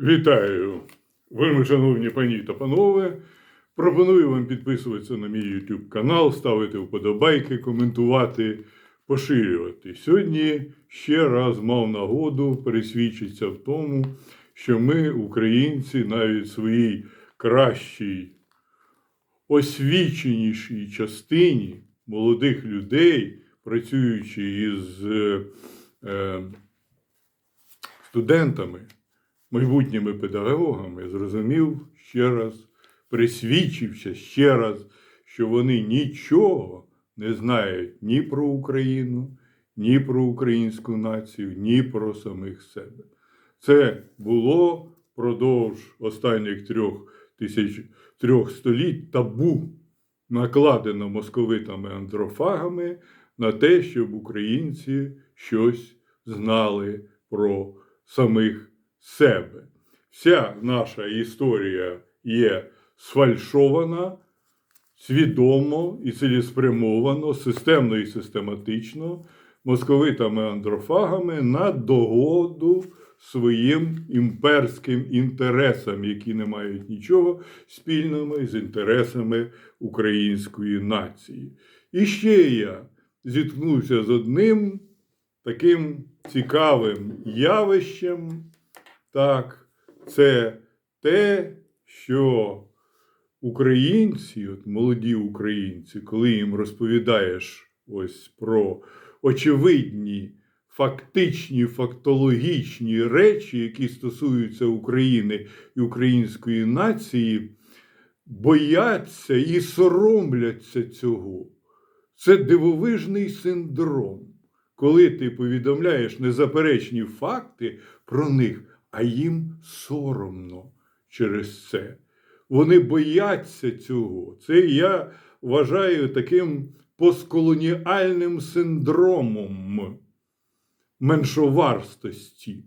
Вітаю, вельми шановні пані та панове. Пропоную вам підписуватися на мій YouTube канал, ставити вподобайки, коментувати, поширювати. Сьогодні ще раз мав нагоду пересвідчитися в тому, що ми, українці, навіть в своїй кращій, освіченішій частині молодих людей, працюючи із е, е, студентами, майбутніми педагогами, зрозумів ще раз, присвідчився ще раз, що вони нічого не знають ні про Україну, ні про українську націю, ні про самих себе. Це було впродовж останніх трьох тисяч трьох століть табу, накладено московитами андрофагами на те, щоб українці щось знали про самих себе. Вся наша історія є сфальшована, свідомо і цілеспрямовано, системно і систематично московитами андрофагами на догоду своїм імперським інтересам, які не мають нічого спільного з інтересами української нації. І ще я зіткнувся з одним таким цікавим явищем. Так, це те, що українці, от молоді українці, коли їм розповідаєш ось про очевидні, фактичні, фактологічні речі, які стосуються України і української нації, бояться і соромляться цього. Це дивовижний синдром, коли ти повідомляєш незаперечні факти про них, а їм соромно через це. Вони бояться цього. Це я вважаю таким постколоніальним синдромом меншоварстості.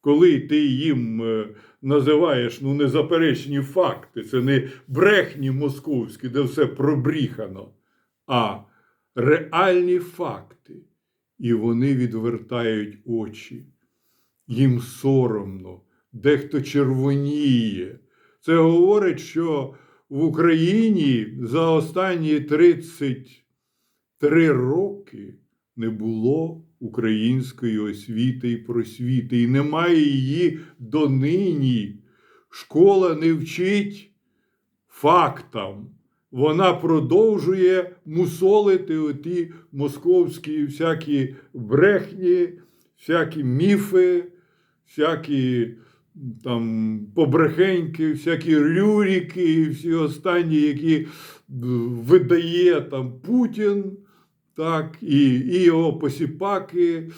Коли ти їм е, називаєш ну, незаперечні факти, це не брехні московські, де все пробріхано, а реальні факти. І вони відвертають очі. Їм соромно, дехто червоніє. Це говорить, що в Україні за останні 33 роки не було української освіти і просвіти, і немає її донині. Школа не вчить фактам. Вона продовжує мусолити оті московські всякі брехні, всякі міфи, всякі там побрехеньки, всякі рюріки і всі останні, які видає там Путін, так, і, і його посіпаки.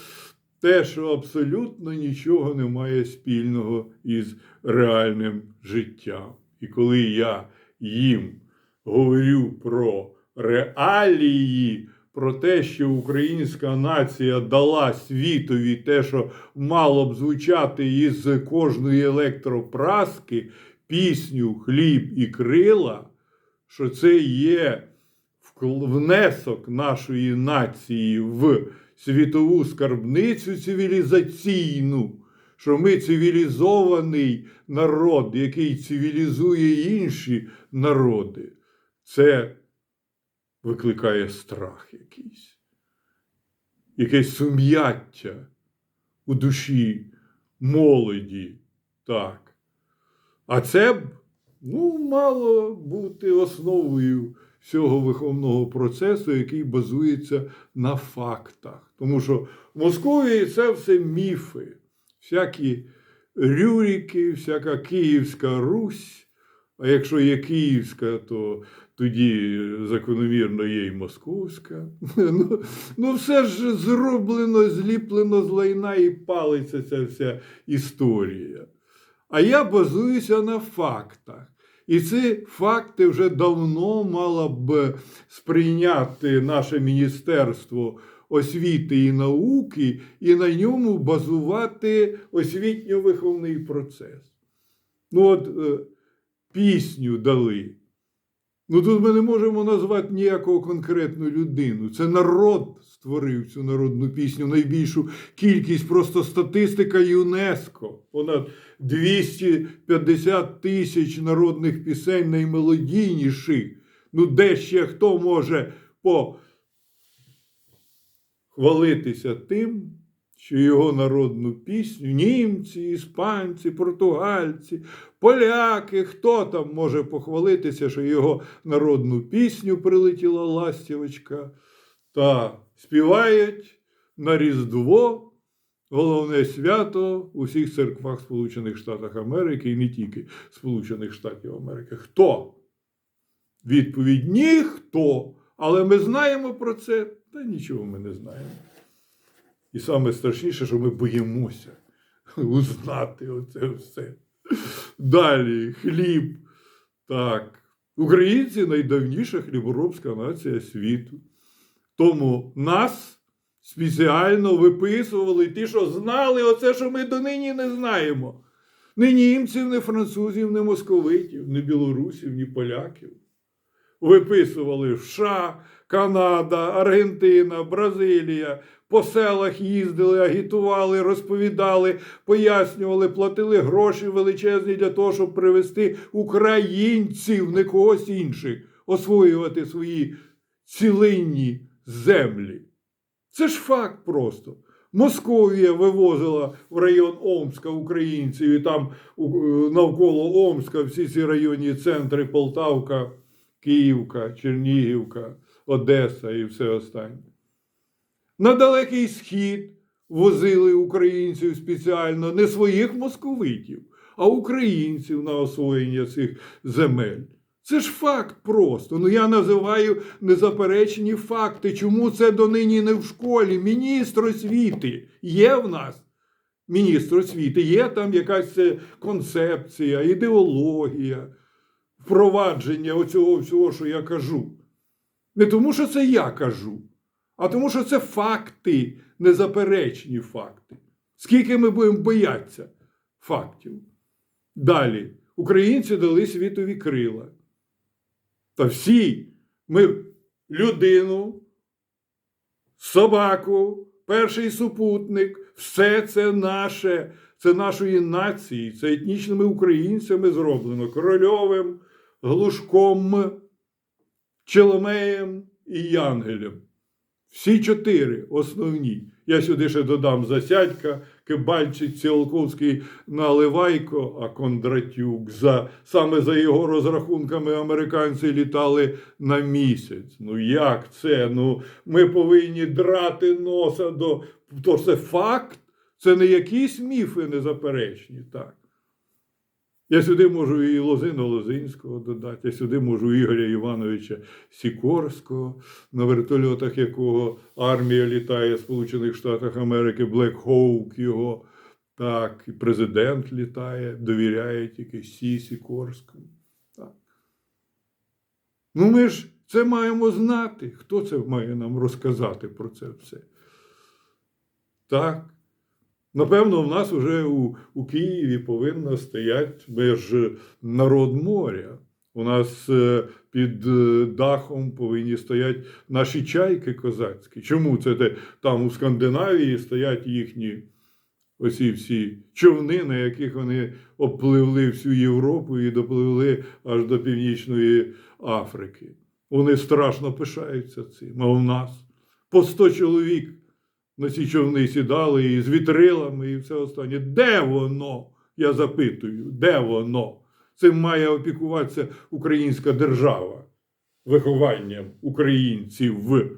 Те, що абсолютно нічого не має спільного із реальним життям. І коли я їм говорю про реалії, про те, що українська нація дала світові те, що мало б звучати із кожної електропраски, пісню Хліб і крила, що це є внесок нашої нації в світову скарбницю цивілізаційну, що ми цивілізований народ, який цивілізує інші народи. Це викликає страх якийсь, якесь сум'яття у душі молоді. Так. А це б ну, мало бути основою всього виховного процесу, який базується на фактах. Тому що в Московії це все міфи, всякі рюрики, всяка Київська Русь. А якщо є Київська, то тоді закономірно є і Московська. Ну, ну все ж зроблено, зліплено з лайна і палиться ця вся історія. А я базуюся на фактах. І ці факти вже давно мало б сприйняти наше Міністерство освіти і науки і на ньому базувати освітньо-виховний процес. Ну, от е, пісню дали. Ну тут ми не можемо назвати ніякого конкретну людину. Це народ створив цю народну пісню, найбільшу кількість, просто статистика ЮНЕСКО. Понад 250 тисяч народних пісень наймелодійніших. Ну, де ще хто може похвалитися тим, що його народну пісню німці, іспанці, португальці, поляки, хто там може похвалитися, що його народну пісню прилетіла ластівочка, та співають на Різдво, головне свято у всіх церквах Сполучених Штатів Америки і не тільки Сполучених Штатів Америки. Хто? Відповідь ніхто. Але ми знаємо про це, та нічого ми не знаємо. І саме страшніше, що ми боїмося узнати оце все. Далі хліб. Так. Українці найдавніша хліборобська нація світу. Тому нас спеціально виписували ті, що знали оце, що ми донині не знаємо. Ні німців, ні французів, ні московитів, ні білорусів, ні поляків. Виписували США, Канада, Аргентина, Бразилія. По селах їздили, агітували, розповідали, пояснювали, платили гроші величезні для того, щоб привести українців, не когось інших, освоювати свої цілинні землі. Це ж факт просто. Московія вивозила в район Омська українців, і там навколо Омська всі ці районні центри Полтавка, Київка, Чернігівка, Одеса і все останнє. На Далекий Схід возили українців спеціально не своїх московитів, а українців на освоєння цих земель. Це ж факт просто. Ну я називаю незаперечні факти. Чому це донині не в школі? Міністр освіти є в нас. Міністр освіти, є там якась е, концепція, ідеологія, впровадження оцього всього, що я кажу. Не тому, що це я кажу, а тому, що це факти, незаперечні факти. Скільки ми будемо боятися фактів? Далі. Українці дали світові крила. Та всі ми людину, собаку, перший супутник, все це наше, це нашої нації, це етнічними українцями зроблено корольовим, глушком, Челомеєм і Янгелем. Всі чотири основні. Я сюди ще додам Засядька, Кибальчик, Ціолковський, Наливайко, а Кондратюк. За, саме за його розрахунками американці літали на місяць. Ну як це? Ну, ми повинні драти носа до. То це факт, це не якісь міфи незаперечні. так. Я сюди можу і Лозину Лозинського додати, я сюди можу Ігоря Івановича Сікорського, на вертольотах якого армія літає в Сполучених Штатах Америки, Блек Хоук його, так, і президент літає, довіряє тільки Сі Сікорському. Так. Ну, ми ж це маємо знати. Хто це має нам розказати про це все? Так. Напевно, в нас вже у, у Києві повинна стояти, ми ж народ моря. У нас е, під е, дахом повинні стояти наші чайки козацькі. Чому це те, там у Скандинавії стоять їхні оці всі човни, на яких вони обпливли всю Європу і допливли аж до Північної Африки. Вони страшно пишаються цим. А у нас по 100 чоловік на ці човни сідали і з вітрилами, і все останнє. Де воно? Я запитую, де воно? Цим має опікуватися українська держава вихованням українців в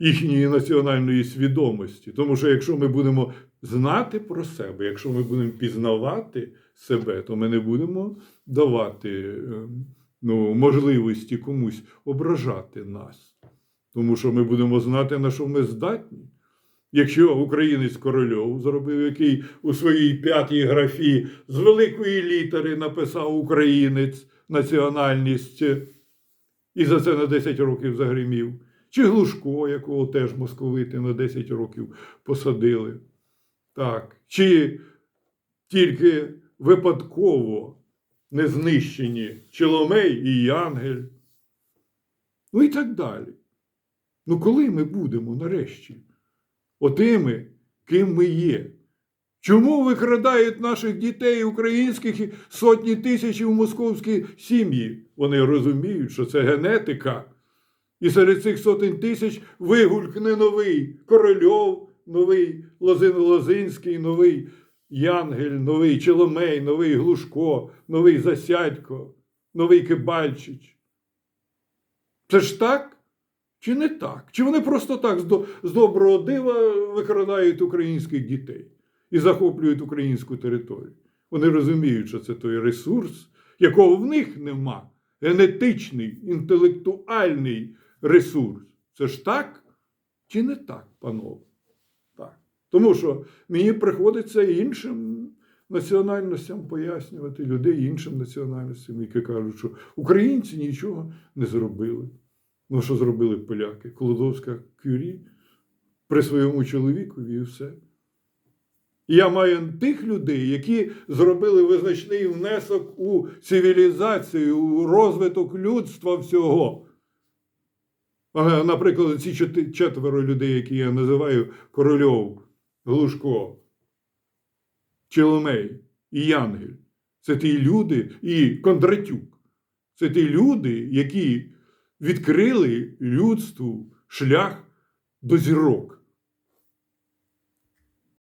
їхньої національної свідомості. Тому що якщо ми будемо знати про себе, якщо ми будемо пізнавати себе, то ми не будемо давати е, ну, можливості комусь ображати нас. Тому що ми будемо знати, на що ми здатні. Якщо українець Корольов зробив, який у своїй п'ятій графі з великої літери написав українець національність і за це на 10 років загримів, чи Глушко, якого теж московити на 10 років посадили. Так. Чи тільки випадково не знищені Челомей і Янгель. Ну і так далі. Ну коли ми будемо нарешті? Отими, ким ми є? Чому викрадають наших дітей українських і сотні тисяч в московські сім'ї? Вони розуміють, що це генетика. І серед цих сотень тисяч вигулькне новий Корольов, новий Лозин Лозинський, новий Янгель, новий Челомей, новий Глушко, новий Засядько, новий Кибальчич. Це ж так? Чи не так? Чи вони просто так з, до, з доброго дива викрадають українських дітей і захоплюють українську територію? Вони розуміють, що це той ресурс, якого в них нема. Генетичний, інтелектуальний ресурс. Це ж так чи не так, панове? Так. Тому що мені приходиться іншим національностям пояснювати людей іншим національностям, які кажуть, що українці нічого не зробили. Ну, що зробили поляки? Колодовська кюрі при своєму чоловікові і все. Я маю тих людей, які зробили визначний внесок у цивілізацію, у розвиток людства всього. Наприклад, ці четверо людей, які я називаю Корольов, Глушко, Челомей і Янгель. Це ті люди, і Кондратюк. Це ті люди, які відкрили людству шлях до зірок.